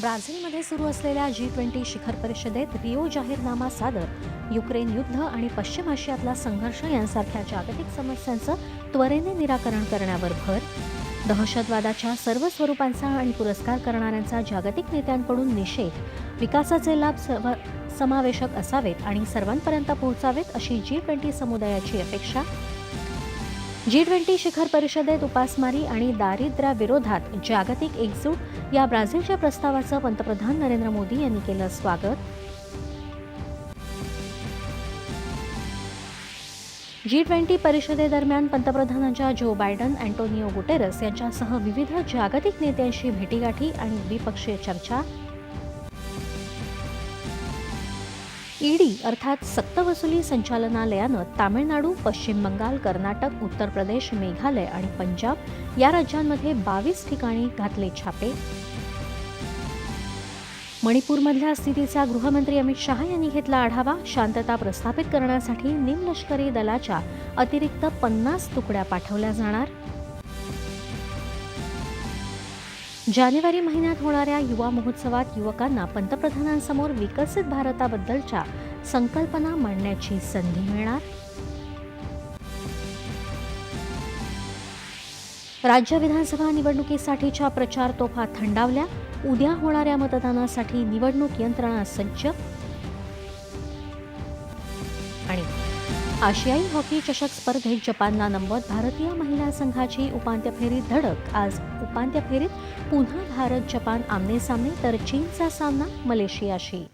ब्राझीलमध्ये सुरू असलेल्या जी ट्वेंटी शिखर परिषदेत रिओ जाहीरनामा सादर. युक्रेन युद्ध आणि पश्चिम आशियातला संघर्ष यांसारख्या जागतिक समस्यांचं त्वरेने निराकरण करण्यावर भर. दहशतवादाच्या सर्व स्वरूपांचा आणि पुरस्कार करणाऱ्यांचा जागतिक नेत्यांकडून निषेध. विकासाचे लाभ सर्व समावेशक असावेत आणि सर्वांपर्यंत पोहोचावेत अशी जी ट्वेंटी समुदायाची अपेक्षा जी ट्वेंटी शिखर परिषदेत उपासमारी आणि दारिद्र्याविरोधात जागतिक एकजूट या ब्राझीलच्या प्रस्तावाचं पंतप्रधान नरेंद्र मोदी यांनी केलं स्वागत. जी ट्वेंटी परिषदेदरम्यान पंतप्रधानांच्या जो बायडन अँटोनिओ गुटेरस यांच्यासह विविध जागतिक नेत्यांशी भेटीगाठी आणि द्विपक्षीय चर्चा ईडी अर्थात सक्तवसुली संचालनालयानं तामिळनाडू पश्चिम बंगाल कर्नाटक उत्तर प्रदेश मेघालय आणि पंजाब या राज्यांमध्ये बावीस ठिकाणी घातले छापे. मणिपूरमधल्या स्थितीचा गृहमंत्री अमित शहा यांनी घेतला आढावा. शांतता प्रस्थापित करण्यासाठी निमलष्करी दलाच्या अतिरिक्त पन्नास तुकड्या पाठवल्या जाणार. जानेवारी महिन्यात होणाऱ्या युवा महोत्सवात युवकांना पंतप्रधानांसमोर विकसित भारताबद्दलच्या संकल्पना मांडण्याची संधी मिळणार? राज्य विधानसभा निवडणुकीसाठीच्या प्रचार तोफा थंडावल्या. उद्या होणाऱ्या मतदानासाठी निवडणूक यंत्रणा सज्ज. आशियाई हॉकी चषक स्पर्धेत जपानला नमवत भारतीय महिला संघाची उपांत्य फेरीत धडक. आज उपांत्य फेरीत पुन्हा भारत जपान आमने सामने तर चीनचा सामना मलेशियाशी.